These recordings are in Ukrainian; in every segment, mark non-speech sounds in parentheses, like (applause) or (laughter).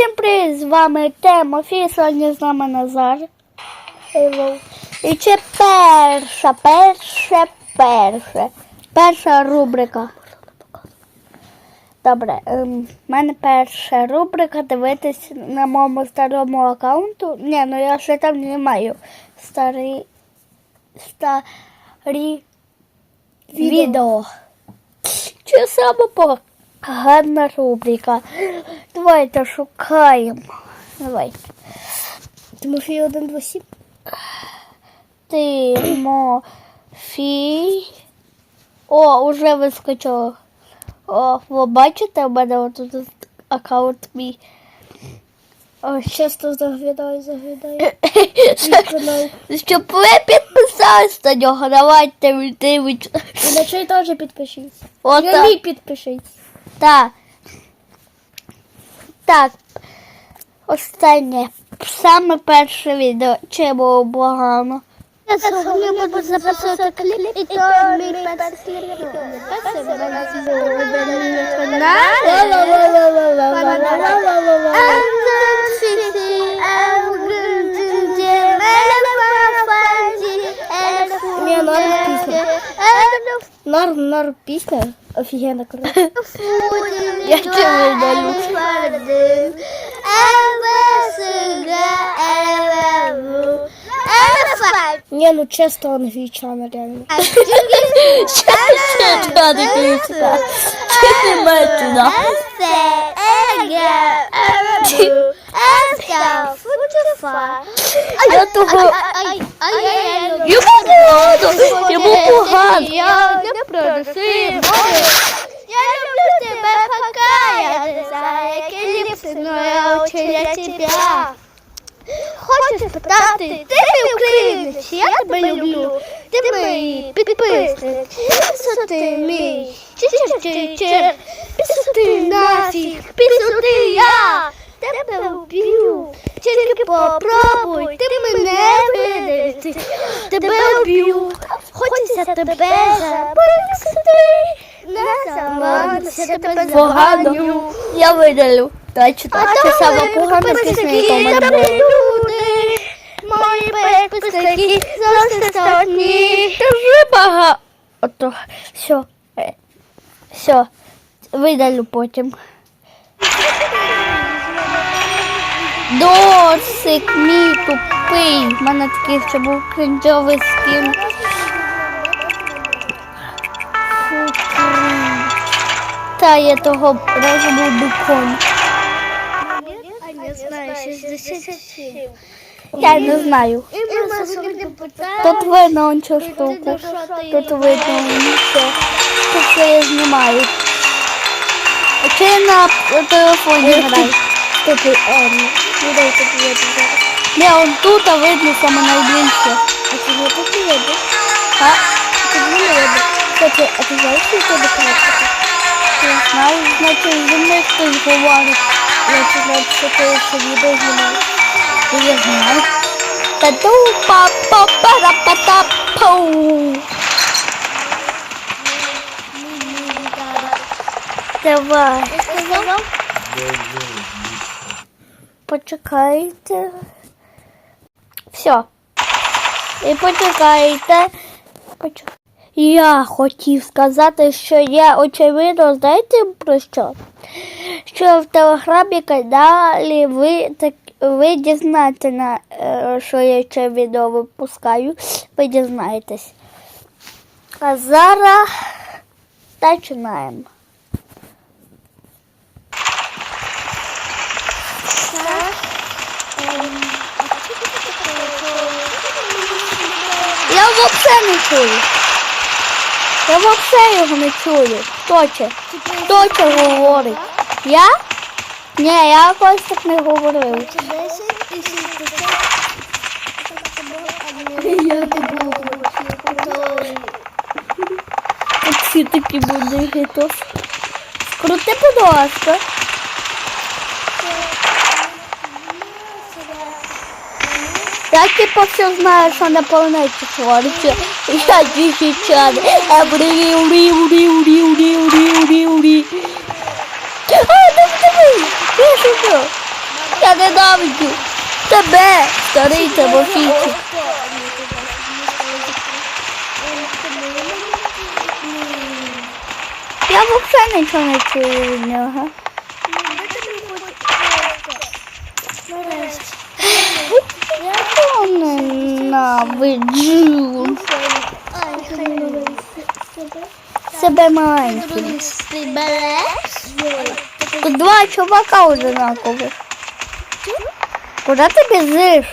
Всім привіт! З вами Тимофій, сьогодні з нами Назар. Hello. І це перша, перша, перша. Перша рубрика. Добре, ем, мене перша рубрика дивитись на моєму старому аккаунту. Ні, ну я ще там не маю. Старі, старі відео. Чи саме погана рубрика. Давайте шукаємо. Давайте. Тимофій 127. Тимофій. О, уже вискочило. О, ви бачите, у мене отут аккаунт мій. О, Часто заглядаю, заглядаю. (coughs) Щоб ви підписались на нього, давайте дивіться. І на теж підпишись. От І на мій підпишись. Так. Так. Останнє. Саме перше відео. Чи було погано? Я сьогодні буду записувати кліп, і то мій перший кліп. Ні, норм пісня. Норм, норм пісня. Офігенно круто. (laughs) Я це видалю. Ні, ну чисто англічана реально. Ще чати кліпса. Чи немає туди? Я того... Йому погано! Йому погано! Я не продусив. Я люблю тебе, пока я не знаю, які ліпси, но я учила тебя. Хочу спитати, ти мій українець, я тебе люблю, ти мій підписник, писати мій, чи чер, писати нафіг, писати я, тебе вб'ю, тільки попробуй, ти мене видати, тебе вб'ю, хочеться тебе записати, не заманися тебе Поганю. Я видалю. Давай читати. Це саме погана пісня, яка мене люди, мої підписники завжди одні. Дуже багато. Ото, все. Все. Видалю потім. Досик мій тупий. У мене такий ще був кринжовий скін. Та я того разу був 67. Я не знаю. І. Тут видно он цю штуку. Тут видно все. Тут все я знімаю. А чи я на телефоні граю? Тут ем, ну дай видно зараз. Не, он тут, а видно саме найближче. А ти не тут не видно? А? Тут не видно. Кстати, а ти знаєш, що тебе кнопка? Не знаю, значить зі мною хтось говорить. Я чи знаю, що ти це відео знімаєш. І я знаю. та ду па па па ра па та пау Давай. Я сказав? Почекайте. Все. І почекайте. Я хотів сказати, що я очевидно, знаєте про що? Що в телеграмі каналі ви так ви дізнаєте на е, що я ще відео випускаю. Ви дізнаєтесь. А зараз починаємо. Я взагалі не чую. Я взагалі його не чую. Хто це? Говорить? Я? Ні, я якось так не говорив. Це 10 і 60. Я не буду. Всі такі будуть то. Крути, будь ласка. Я типу все знаю, що на планеті твориться. Я тільки чад. Еврі, урі, урі, урі, урі, урі, урі, урі. А, диви, диви. Я шукав. Я ненавиджу тебе, старий Тимофійчик. Я взагалі нічого не чую від нього. Я його ненавиджу. Себе маленький. Тут два чувака одинакових. Куда ти біжиш?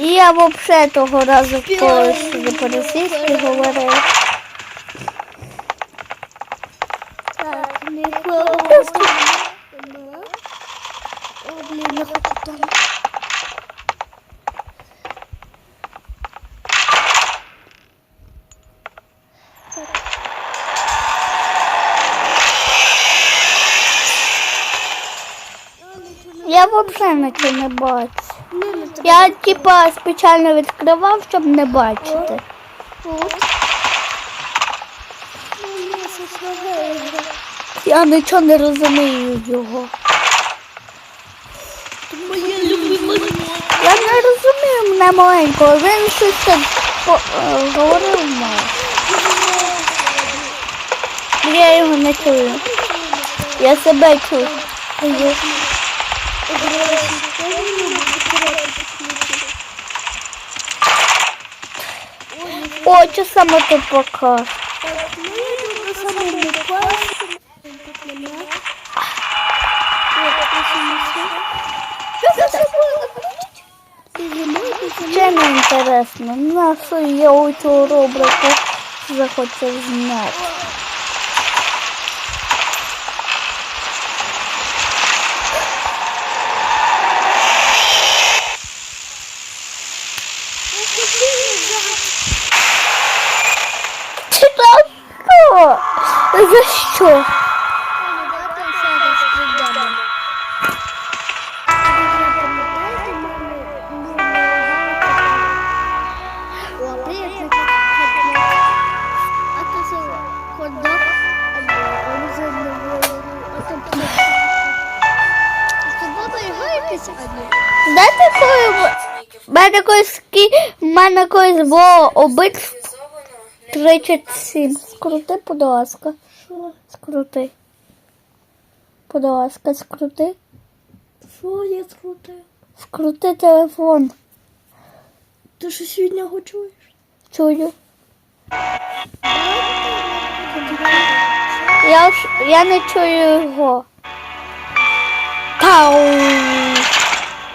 Я вообще того разу когось по-російськи говорив. Взагалі нічого не бачу. Я типа спеціально відкривав, щоб не бачити. Я нічого не розумію його. Я не розумію мене маленького. Він щось там е, говорив мало. Я його не чую. Я себе чую. О, що саме тут показ? Ще не інтересно. На що я у цього робрику захотів зняти. Чи за що? Що? Знаєте, коли в мене колись в мене колись було убитств 37. Скрути, будь ласка. Скрути. Будь ласка, скрути. Що я скрутив? Скрути телефон. Ти що сьогодні його чуєш? Чую. Я, я не чую його. Пау!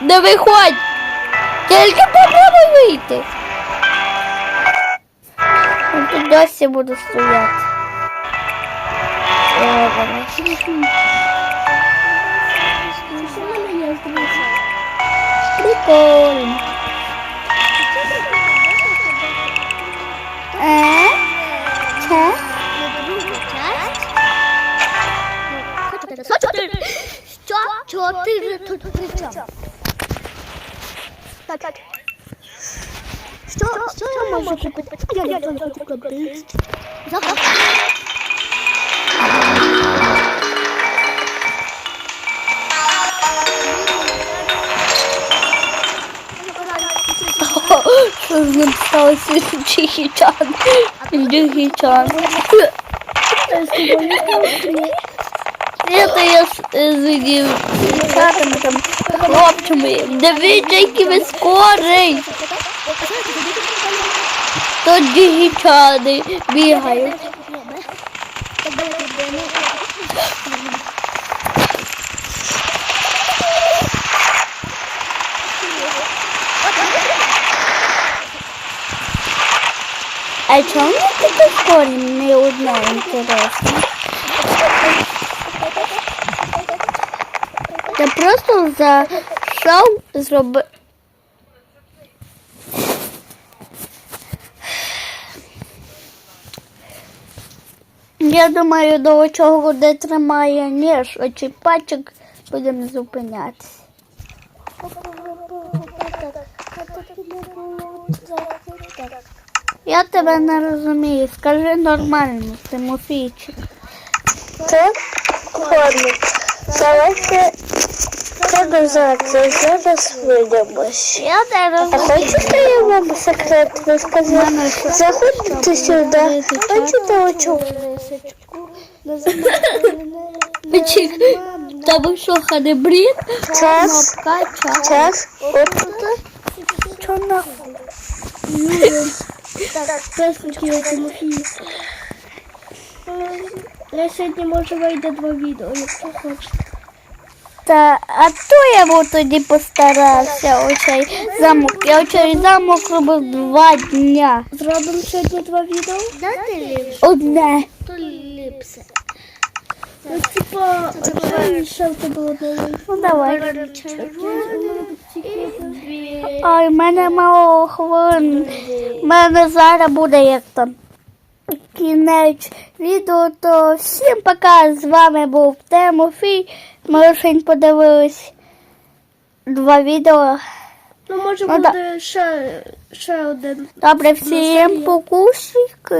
Не виходь! Тільки попробуй вийти. Тут досі буду стояти. Добре. Прикольно. Е? Це? Що? Чотири тут при чому? Що, що я можу купити? Я не можу купити. Що з ним сталося Чихічан? Чихічан. Это я з е, дівчатами там, хлопцями. Дивіться, який ви скорий. Тут дігічани бігають. А чому таке скорі не одне інтересно? Я просто зайшов зроби. Я думаю, до чого води тримає ніж, очі пачок будемо зупинятися. Я тебе не розумію. Скажи нормально, Тимофійчик. Це ходник. Давайте називається. Зараз видимось. Я зараз А хочете я вам секрет розказати? Заходьте сюди. Бачите очу? Чик, Там що, хане брід? Час, Кнопка, час. час. От. Що нахуй? Так, хотіла Тимофій. Я сьогодні можу вийде два відео, якщо хочете. Та, а то я був тоді постарався оцей замок. Я оцей замок робив два дня. Зробимо сьогодні два відео? Дати ліпше. Одне. То ліпше. Ну, типа, ще в тебе одне Ну давай. Ой, в мене мало хвилин. У мене зараз буде як там. Кінець відео, то всім пока. З вами був Тимофій. Ми подивились два відео. Ну, може Ну, да. ще, ще один. Добре, всім покусик.